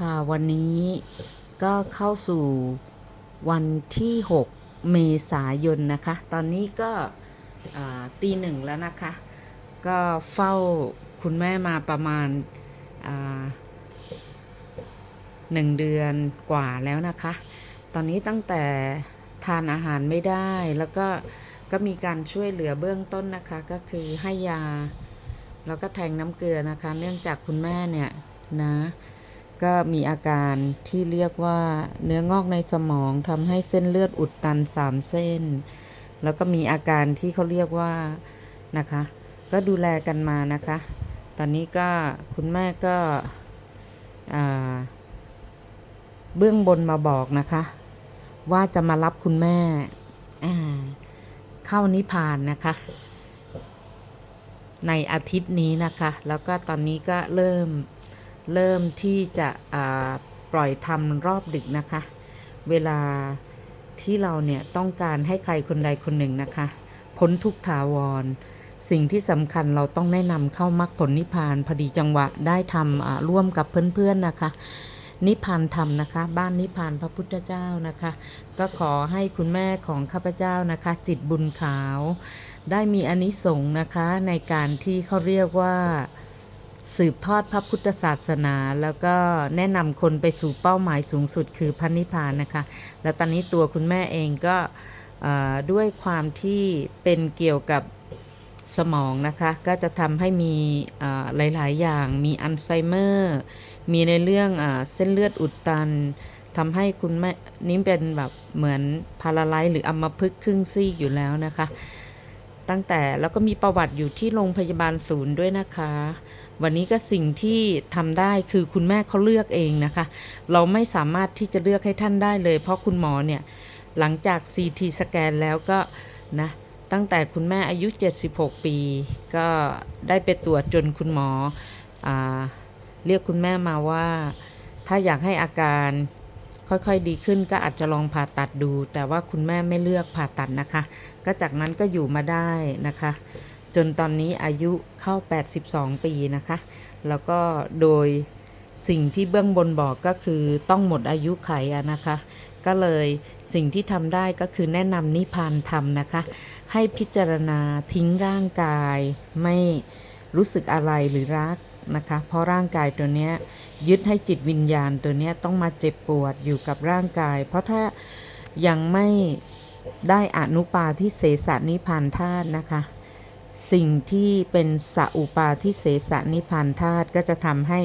ค่ะวันนี้ก็เข้าสู่วันที่ 6 เมษายนนะคะ ตอนนี้ก็ตีหนึ่งแล้วนะคะ ก็เฝ้าคุณแม่มาประมาณหนึ่งเดือนกว่าแล้วนะคะ ตอนนี้ตั้งแต่ทานอาหารไม่ได้แล้วก็ก็มีการช่วยเหลือเบื้องต้นนะคะก็คือให้ยา แล้วก็แทงน้ำเกลือนะคะ เนื่องจากคุณแม่เนี่ยนะ ก็มีอาการที่เรียกว่าเนื้องอกในสมองทำให้เส้นเลือดอุดตันสามเส้น แล้วก็มีอาการที่เขาเรียกว่านะคะ ก็ดูแลกันมานะคะ ตอนนี้ก็คุณแม่ก็เบื้องบนมาบอกนะคะ ว่าจะมารับคุณแม่เข้านิพพานนะคะ ในอาทิตย์นี้นะคะ แล้วก็ตอนนี้ก็เริ่ม เริ่มที่จะปล่อยทำรอบดึกนะคะ เวลาที่เราเนี่ยต้องการให้ใครคนใดคนหนึ่งนะคะ พ้นทุกถาวร สิ่งที่สำคัญเราต้องแนะนำเข้ามรรคผลนิพพานพอดีจังหวะได้ทำร่วมกับเพื่อนๆนะคะนิพพานธรรมนะคะ บ้านนิพพานพระพุทธเจ้านะคะ ก็ขอให้คุณแม่ของข้าพเจ้านะคะ จิตบุญขาว ได้มีอนิสงส์นะคะในการที่เขาเรียกว่า สืบทอดพระพุทธศาสนา แล้วก็แนะนำคนไปสู่เป้าหมายสูงสุดคือพระนิพพานนะคะ แล้วตอนนี้ตัวคุณแม่เองก็ด้วยความที่เป็นเกี่ยวกับสมองนะคะ ก็จะทำให้มีหลาย ๆ อย่างมีอัลไซเมอร์มีในเรื่องเอเส้นเลือดอุดตันทำให้คุณแม่นี่เป็นแบบเหมือนพาราไลซ์หรืออัมพฤกษ์ครึ่งซีกอยู่แล้วนะคะ ตั้งแต่แล้วก็มีประวัติอยู่ที่โรงพยาบาลศูนย์ด้วยนะคะ วันนี้ก็สิ่งที่ทำได้คือคุณแม่เขาเลือกเองนะคะ เราไม่สามารถที่จะเลือกให้ท่านได้เลย เพราะคุณหมอเนี่ยหลังจาก CT สแกนแล้วก็นะตั้งแต่คุณแม่อายุ 76 ปี ก็ได้ไปตรวจจนคุณหมออเรียกคุณแม่มาว่า ถ้าอยากให้อาการค่อยๆดีขึ้นก็อาจจะลองผ่าตัดดู แต่ว่าคุณแม่ไม่เลือกผ่าตัดนะคะ ก็จากนั้นก็อยู่มาได้นะคะ จนตอนนี้อายุเข้า 82 ปีนะคะ แล้วก็โดยสิ่งที่เบื้องบนบอกก็คือต้องหมดอายุไขอะนะคะ ก็เลยสิ่งที่ทำได้ก็คือแนะนำนิพพานธรรมนะคะ ให้พิจารณาทิ้งร่างกาย ไม่รู้สึกอะไรหรือรักนะคะ เพราะร่างกายตัวเนี้ยยึดให้จิตวิญญาณตัวเนี้ยต้องมาเจ็บปวดอยู่กับร่างกาย เพราะถ้ายังไม่ได้อนุปาทิเสสนิพพานธาตุนะคะ สิ่งที่เป็นสัอุปาทิเสสนิพานธาตุก็จะทำให้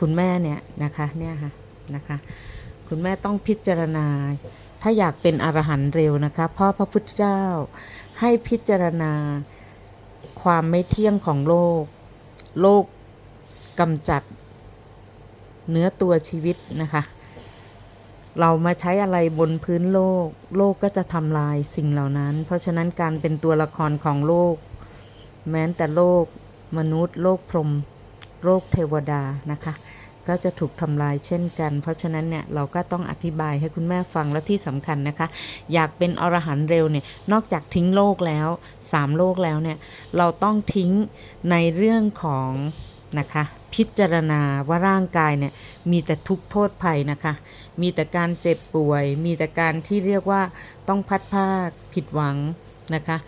คุณแม่เนี่ยนะคะเนี่ยค่ะนะคะ คุณแม่ต้องพิจารณา ถ้าอยากเป็นอรหันต์เร็วนะคะพราะพระพุทธเจ้าให้พิจารณาความไม่เที่ยงของโลก โลกกำจัดเนื้อตัวชีวิตนะคะ เรามาใช้อะไรบนพื้นโลก โลกก็จะทำลายสิ่งเหล่านั้น เพราะฉะนั้นการเป็นตัวละครของโลก แม้แต่โลกมนุษย์ โลกพรหมโลกเทวดานะคะ ก็จะถูกทำลายเช่นกัน เพราะฉะนั้นเนี่ยเราก็ต้องอธิบายให้คุณแม่ฟังและที่สำคัญนะคะ อยากเป็นอรหันต์เร็วเนี่ยนอกจากทิ้งโลกแล้วสามโลกแล้วเนี่ยเราต้องทิ้งในเรื่องของ นะคะ พิจารณาว่าร่างกายเนี่ยมีแต่ทุกข์โทษภัยนะคะ มีแต่การเจ็บป่วย มีแต่การที่เรียกว่าต้องพัดภาคผิดหวังนะคะ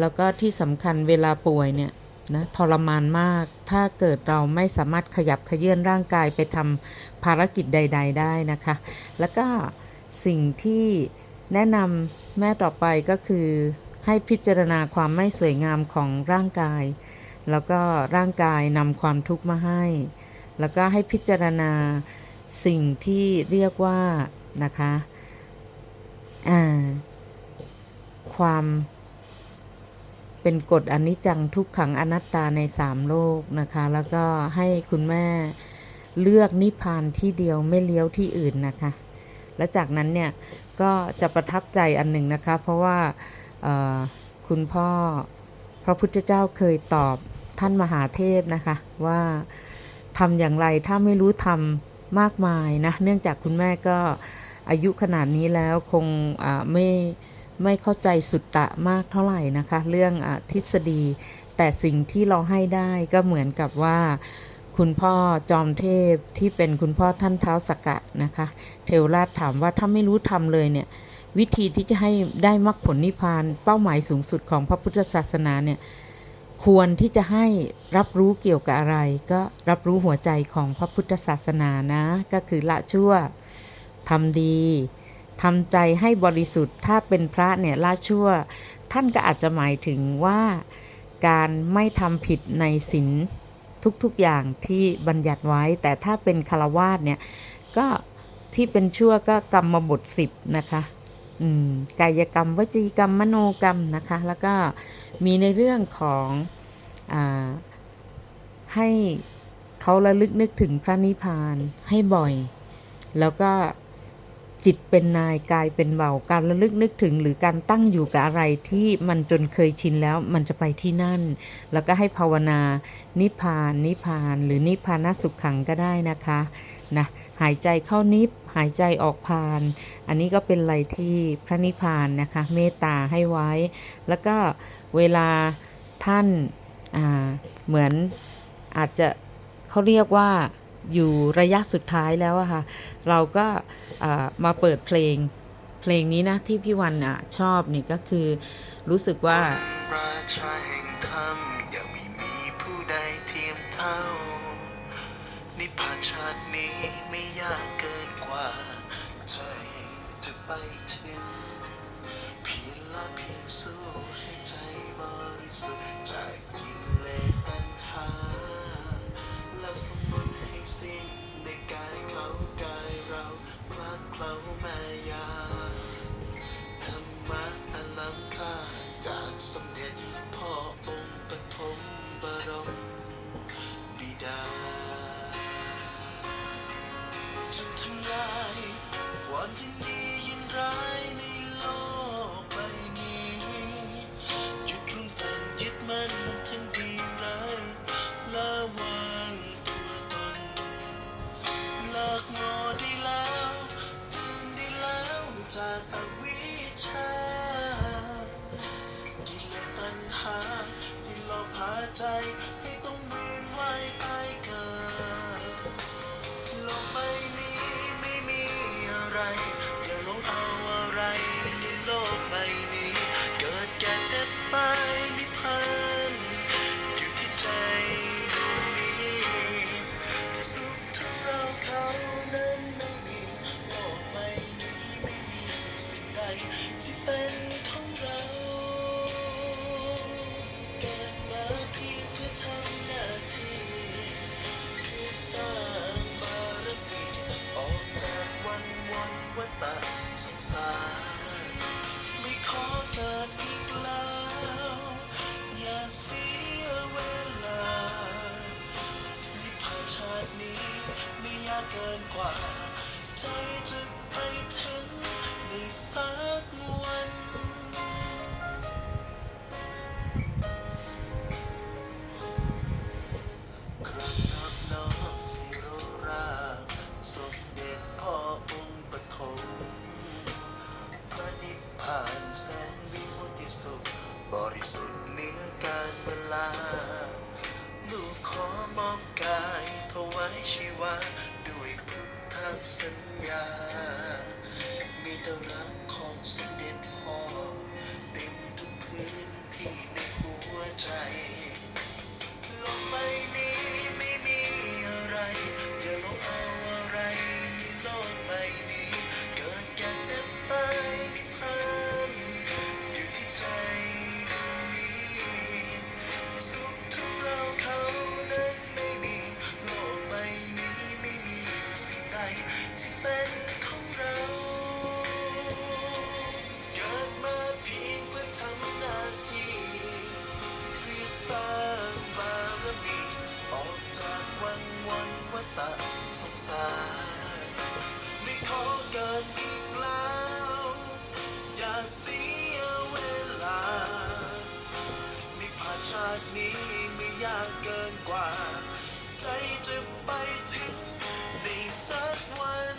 แล้วก็ที่สำคัญเวลาป่วยเนี่ยนะทรมานมาก ถ้าเกิดเราไม่สามารถขยับเขยื่อนร่างกายไปทำภารกิจใด ๆ ได้นะคะ แล้วก็สิ่งที่แนะนำแม่ต่อไปก็คือให้พิจารณาความไม่สวยงามของร่างกาย แล้วก็ร่างกายนำความทุกข์มาให้ แล้วก็ให้พิจารณาสิ่งที่เรียกว่านะคะความเป็นกฎอนิจจังทุกขังอนัตตาในสามโลกนะคะ แล้วก็ให้คุณแม่เลือกนิพพานที่เดียวไม่เลี้ยวที่อื่นนะคะ และจากนั้นเนี่ยก็จะประทับใจอันหนึ่งนะคะ เพราะว่าคุณพ่อพระพุทธเจ้าเคยตอบ ท่านมหาเทพนะคะ ว่าทำอย่างไรถ้าไม่รู้ทำมากมายนะ เนื่องจากคุณแม่ก็อายุขนาดนี้แล้วคงไม่ไม่เข้าใจสุตตะมากเท่าไหร่นะคะ เรื่องอทฤษฎี แต่สิ่งที่เราให้ได้ก็เหมือนกับว่าคุณพ่อจอมเทพที่เป็นคุณพ่อท่านเท้าสกกะนะคะ เทวราชถามว่าถ้าไม่รู้ทำเลยเนี่ย วิธีที่จะให้ได้มรรคผลนิพพานเป้าหมายสูงสุดของพระพุทธศาสนาเนี่ย ควรที่จะให้รับรู้เกี่ยวกับอะไร ก็รับรู้หัวใจของพระพุทธศาสนานะ ก็คือละชั่วทำดีทำใจให้บริสุทธิ์ถ้าเป็นพระเนี่ยละชั่ว ท่านก็อาจจะหมายถึงว่าการไม่ทำผิดในศีลทุกๆอย่างที่บัญญัติไว้ แต่ถ้าเป็นคารวาสเนี่ยก็ที่เป็นชั่วก็กรรมบทสิบนะคะ กายกรรมวจีกรรมมโนกรรมนะคะ แล้วก็มีในเรื่องของอให้เขาระลึกนึกถึงพระนิพพานให้บ่อย แล้วก็ จิตเป็นนายกายเป็นเบาการระลึกนึกถึง หรือการตั้งอยู่กับอะไรที่มันจนเคยชินแล้วมันจะไปที่นั่น แล้วก็ให้ภาวนา นิพพาน นิพพาน หรือนิพพานสุขขังก็ได้นะคะนะหายใจเข้านิพหายใจออกพาน อันนี้ก็เป็นอะไรที่พระนิพพานนะคะเมตตาให้ไว้ แล้วก็เวลาท่านาเหมือนอาจจะเขาเรียกว่า อยู่ระยะสุดท้ายแล้วอะค่ะ เราก็มาเปิดเพลงเพลงนี้นะที่พี่วันอะชอบนี่ก็คือรู้สึกว่าราชาแห่งธรรมยังไม่มีผู้ใดเทียมเท่า นิพพานชาตินี้ไม่ยากเกินกว่าใจจะไปถึง ความยินดียินร้ายในโลกใบนี้หยุดรุนแรงยึดมั่นทั้งดีร้ายละวางตัวตนเลิกงอได้แล้วตื่นได้แล้วจากอวิชชากิเลสตัณหาที่หลอกพาใจให้ เกินกว่า ใจจะไปถึงากนี้ไม่ยากเกินกว่า ใจจะไปถึงในสักวัน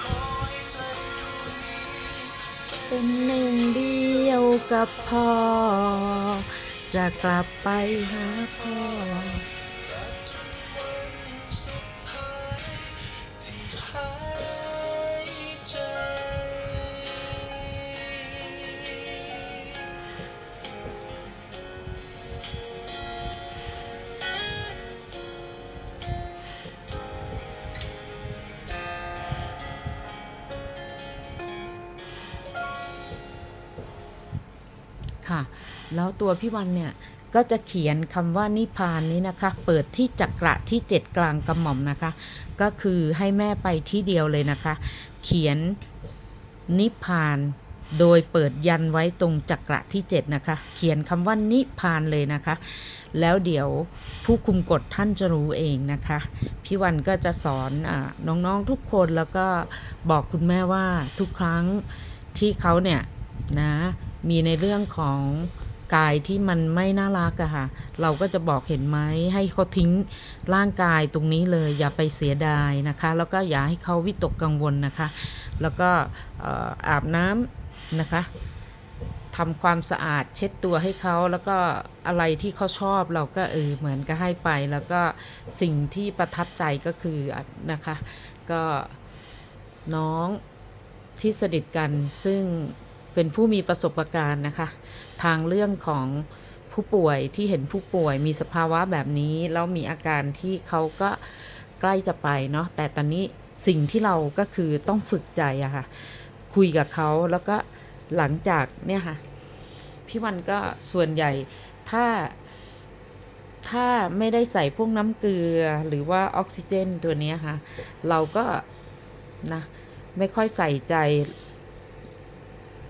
ขอให้ใจดวงนี้เป็นหนึ่งเดียวกับพ่อ จะกลับไปหาพ่อ ค่ะ แล้วตัวพี่วันเนี่ยก็จะเขียนคำว่านิพานนี้นะคะ เปิดที่จักระที่เจ็ดกลางกระหม่อมนะคะ ก็คือให้แม่ไปที่เดียวเลยนะคะ เขียนนิพานโดยเปิดยันไว้ตรงจักระที่เจ็ดนะคะ เขียนคำว่านิพานเลยนะคะ แล้วเดี๋ยวผู้คุมกฎท่านจะรู้เองนะคะ พี่วันก็จะสอนอน้องๆทุกคนแล้วก็บอกคุณแม่ว่าทุกครั้งที่เขาเนี่ยนะ มีในเรื่องของกายที่มันไม่น่ารักอะค่ะ เราก็จะบอกเห็นไหมให้เขาทิ้งร่างกายตรงนี้เลย อย่าไปเสียดายนะคะ แล้วก็อย่าให้เขาวิตกกังวลนะคะ แล้วก็เอ่ออาบน้ำนะคะทำความสะอาดเช็ดตัวให้เขาแล้วก็อะไรที่เขาชอบเราก็เออเหมือนก็ให้ไป แล้วก็สิ่งที่ประทับใจก็คือนะคะ ก็น้องที่สนิทกันซึ่ง เป็นผู้มีประสบการณ์นะคะ ทางเรื่องของผู้ป่วยที่เห็นผู้ป่วยมีสภาวะแบบนี้แล้วมีอาการที่เขาก็ใกล้จะไปเนาะแต่ตอนนี้สิ่งที่เราก็คือต้องฝึกใจอะค่ะ คุยกับเขาแล้วก็หลังจากเนี่ยค่ะ พี่วันก็ส่วนใหญ่ถ้าถ้าไม่ได้ใส่พวกน้ำเกลือหรือว่าออกซิเจนตัวนี้ค่ะ เราก็นะ ไม่ค่อยใส่ใจ